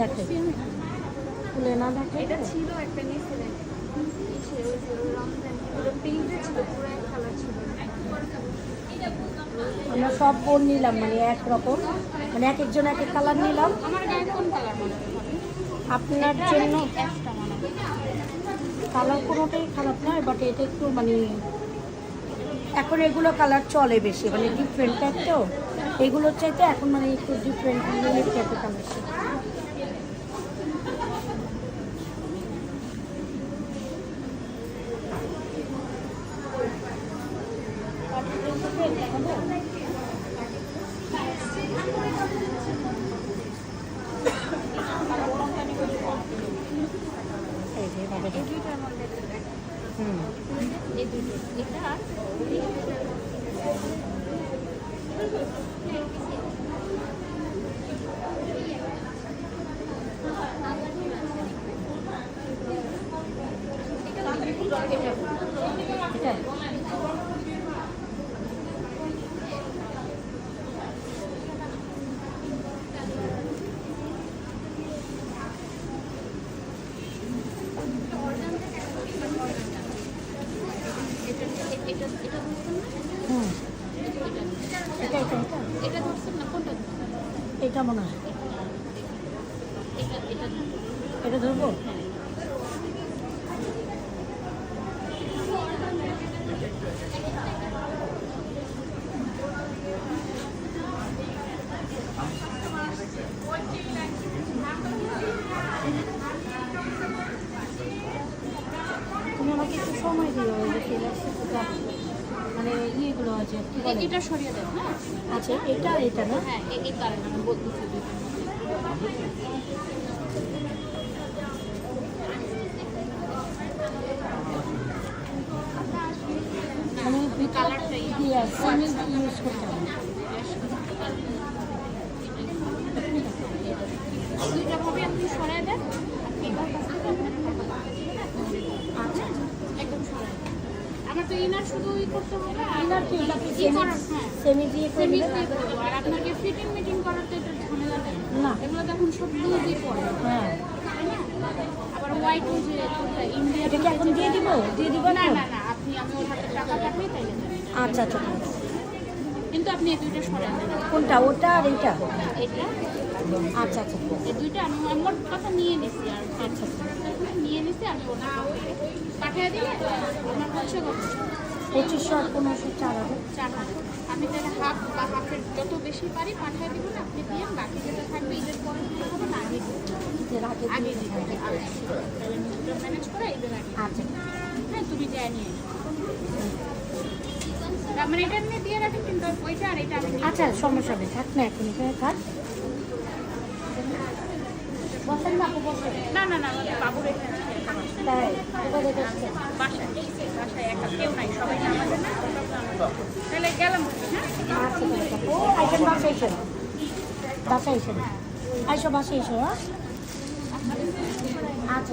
দেখে। খুলে না দেখে এটা ছিল একটা আমরা সব বোন নিলাম মানে একরকম মানে এক একজন এক এক কালার নিলাম। আপনার জন্য মনে কালার কোনোটাই খারাপ নয় বাট এটা একটু মানে এখন এগুলো কালার চলে বেশি মানে ডিফারেন্ট টাইপ তো। এগুলোর চাইতে এখন মানে একটু ডিফারেন্ট টাইপের কালার এই যে এভাবে এই দুইটার মধ্যে হুম এই দুটো এটা আর এটা এটা এটা এটা ধরছেন না হুম এটা এটা এটা না এটা মনে হয় এটা ধরবো তুমি আমাকে একটু সময় দিও যে মানে ইয়েগুলো আছে এটা সরিয়ে দেবো হ্যাঁ? আচ্ছা এটা এটা না? হ্যাঁ এই কারণে আমি বলতেছি মানে কালারটাই ইয়ে ইউজ করতে হবে দুইটা ভাবে আপনি সরাই দেন এবার কাছ থেকে আচ্ছা একদম সরাই দেন আমার তো ইনার শুধু ই করতে হবে? আর কি সেমি হ্যাঁ দিয়ে করে সেমি দিয়ে আর আপনাকে ফিটিং মিটিং করার তো এটা ঝামেলা নেই না। এগুলো তো এখন সব লুজই পড়ে হ্যাঁ। আবার হোয়াইট যে ইন্ডিয়া এটা কি এখন দিয়ে দিব? দিয়ে দিব না না না আপনি আমি ওর হাতে টাকা পাঠাই তাইলে আচ্ছা আচ্ছা। কিন্তু আপনি এই দুইটা সরাই দেন কোনটা ওটা আর এইটা? এটা। আচ্ছা আচ্ছা। এই দুইটা আমি আমার কথা নিয়ে নিছি আর আচ্ছা আচ্ছা। নিয়ে নিছি আমি ওটা পাঠিয়ে দিলে আমার হচ্ছে পঁচিশশো আর পনেরোশো চার হাজার। চার হাজার। আমি তাহলে হাফ বা হাফের যত বেশি পারি পাঠিয়ে দিব না? আপনি দিয়ে বাকি যেটা থাকবে ঈদের পরে দিতে হবে না আগে ঈদের আগে আগে দিতে। তাহলে ম্যানেজ করে ঈদের আগে আচ্ছা। হ্যাঁ তুমি যাই নিয়ে এসো। মানে এটা নিয়ে দিয়ে রাখি কিন্তু ওইটা আর এটা আমি আচ্ছা সমস্যা নেই। থাক না এখন এখানে থাক। বসেন না বসেন। না না না বাবুর এখানে আছে একা বাসায়। বাসায় একা কেউ নাই সবাই আমাদের না তাহলে গেলাম আচ্ছা ও আইসেন বাসায় এসেন বাসায় এসেন আইসো বাসায় এসো হ্যাঁ? আচ্ছা